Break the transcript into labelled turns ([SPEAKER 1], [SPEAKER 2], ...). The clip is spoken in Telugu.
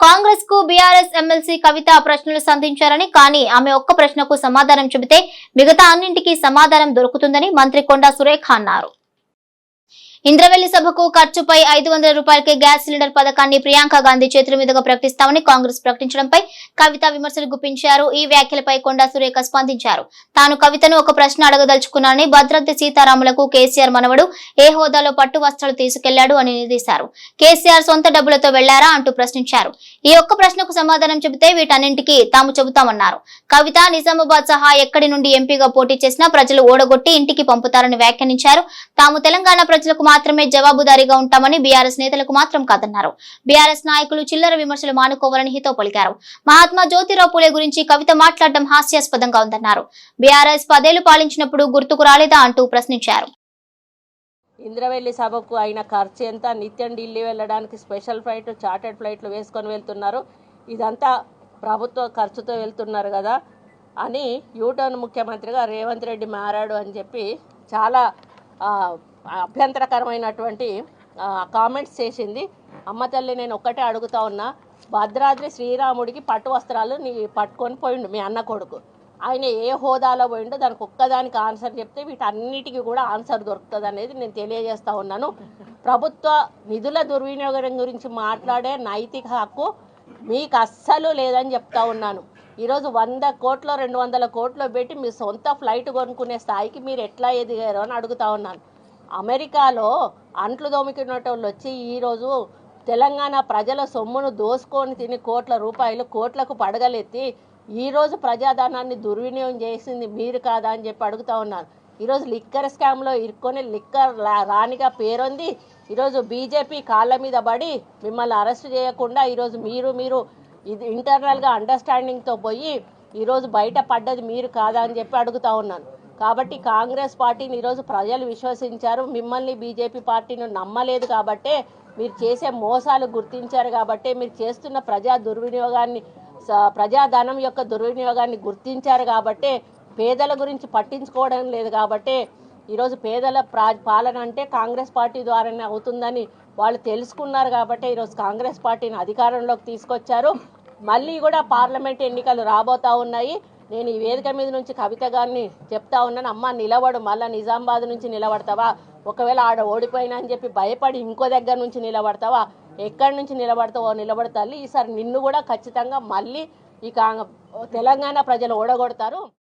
[SPEAKER 1] కాంగ్రెస్కు బీఆర్ఎస్ ఎమ్మెల్సీ కవిత ప్రశ్నలు సంధించారని కానీ ఆమె ఒక్క ప్రశ్నకు సమాధానం చెబితే మిగతా అన్నింటికీ సమాధానం దొరుకుతుందని మంత్రి కొండా సురేఖ అన్నారు. ఇంద్రవెల్లి సభకు ఖర్చుపై ఐదు వందల రూపాయలకే గ్యాస్ సిలిండర్ పథకాన్ని ప్రియాంక గాంధీ చేతుల మీదుగా ప్రకటిస్తామని కాంగ్రెస్ ప్రకటించడంపై కవిత విమర్శలు గుప్పించారు. ఈ వ్యాఖ్యలపై కొండా సురేఖ స్పందించారు. తాను కవితను ఒక ప్రశ్న అడగదలుచుకున్నానని భద్రాద్రి సీతారాములకు కేసీఆర్ మనవడు ఏ హోదాలో పట్టు వస్త్రాలు తీసుకెళ్ళాడు అని నిలదీశారు. కేసీఆర్ సొంత డబ్బులతో వెళ్ళారా అంటూ ప్రశ్నించారు. ఈ ఒక్క ప్రశ్నకు సమాధానం చెబితే వీటన్నింటికీ తాము చెబుతామన్నారు. కవిత నిజామాబాద్ సహా ఎక్కడి నుండి ఎంపీగా పోటీ చేసినా ప్రజలు ఓడగొట్టి ఇంటికి పంపుతారని వ్యాఖ్యానించారు. తాము తెలంగాణ ప్రజలకు మాత్రమే జవాబుదారీగా ఉంటామని బీఆర్ఎస్ నేతలకు మాత్రం కాదన్నారు. బీఆర్ఎస్ నాయకులు చిల్లర విమర్శలు మానుకోవాలని హితో పలికారు. మహాత్మా జ్యోతిరావు పూలే గురించి కవిత మాట్లాడడం హాస్యాస్పదంగా ఉందన్నారు. బీఆర్ఎస్ పదేళ్ళు పాలించినప్పుడు గుర్తుకు రాలేదా అంటూ ప్రశ్నించారు.
[SPEAKER 2] ఇంద్రవెల్లి సభకు అయిన ఖర్చు ఎంత? నిత్యం ఢిల్లీ వెళ్ళడానికి స్పెషల్ ఫ్లైట్ చార్టెడ్ ఫ్లైట్లు వేసుకొని వెళ్తున్నారు. ఇదంతా ప్రభుత్వ ఖర్చుతో వెళ్తున్నారు కదా అని యూటర్న్ ముఖ్యమంత్రిగా రేవంత్ రెడ్డి మారాడు అని చెప్పి చాలా అభ్యంతరకరమైనటువంటి కామెంట్స్ చేసింది. అమ్మ తల్లి నేను ఒక్కటే అడుగుతా ఉన్నా భద్రాద్రి శ్రీరాముడికి పట్టు వస్త్రాలు నీ పట్టుకొని పోయిండు మీ అన్న కొడుకు. ఆయన ఏ హోదాలో పోయిండో దానికి ఒక్కదానికి ఆన్సర్ చెప్తే వీటన్నిటికీ కూడా ఆన్సర్ దొరుకుతుంది అనేది నేను తెలియజేస్తా ఉన్నాను. ప్రభుత్వ నిధుల దుర్వినియోగం గురించి మాట్లాడే నైతిక హక్కు మీకు అస్సలు లేదని చెప్తా ఉన్నాను. ఈరోజు వంద కోట్లు రెండు వందల కోట్లు పెట్టి మీ సొంత ఫ్లైట్ కొనుక్కునే స్థాయికి మీరు ఎట్లా ఎదిగారు అని అడుగుతా ఉన్నాను. అమెరికాలో అంట్లు దోమికున్నటోళ్ళు వచ్చి ఈరోజు తెలంగాణ ప్రజల సొమ్మును దోసుకొని తిని కోట్ల రూపాయలు కోట్లకు పడగలెత్తి ఈరోజు ప్రజాధనాన్ని దుర్వినియోగం చేసింది మీరు కాదా అని చెప్పి అడుగుతా ఉన్నాను ఈరోజు లిక్కర్ స్కామ్లో ఇరుక్కొని లిక్కర్ రాణిగా పేరొంది. ఈరోజు బీజేపీ కాళ్ళ మీద పడి మిమ్మల్ని అరెస్ట్ చేయకుండా ఈరోజు మీరు మీరు ఇది ఇంటర్నల్గా అండర్స్టాండింగ్తో పోయి ఈరోజు బయట పడ్డది మీరు కాదా అని చెప్పి అడుగుతా ఉన్నాను. కాబట్టి కాంగ్రెస్ పార్టీని ఈరోజు ప్రజలు విశ్వసించారు. మిమ్మల్ని బీజేపీ పార్టీని నమ్మలేదు కాబట్టే మీరు చేసే మోసాలు గుర్తించారు కాబట్టే మీరు చేస్తున్న ప్రజా దుర్వినియోగాన్ని స- ప్రజాధనం యొక్క దుర్వినియోగాన్ని గుర్తించారు కాబట్టే పేదల గురించి పట్టించుకోవడం లేదు కాబట్టే ఈరోజు పేదల ప్రా పాలన అంటే కాంగ్రెస్ పార్టీ ద్వారానే అవుతుందని వాళ్ళు తెలుసుకున్నారు కాబట్టి ఈరోజు కాంగ్రెస్ పార్టీని అధికారంలోకి తీసుకొచ్చారు. మళ్ళీ కూడా పార్లమెంట్ ఎన్నికలు రాబోతా ఉన్నాయి. నేను ఈ వేదిక మీద నుంచి కవిత గారిని చెప్తా ఉన్నాను. అమ్మ నిలబడు మళ్ళీ నిజామాబాద్ నుంచి నిలబడతావా? ఒకవేళ ఆడ ఓడిపోయినా అని చెప్పి భయపడి ఇంకో దగ్గర నుంచి నిలబడతావా? ఎక్కడి నుంచి నిలబడతావో నిలబడతారు ఈసారి నిన్ను కూడా ఖచ్చితంగా మళ్ళీ ఇక తెలంగాణ ప్రజలు ఓడగొడతారు.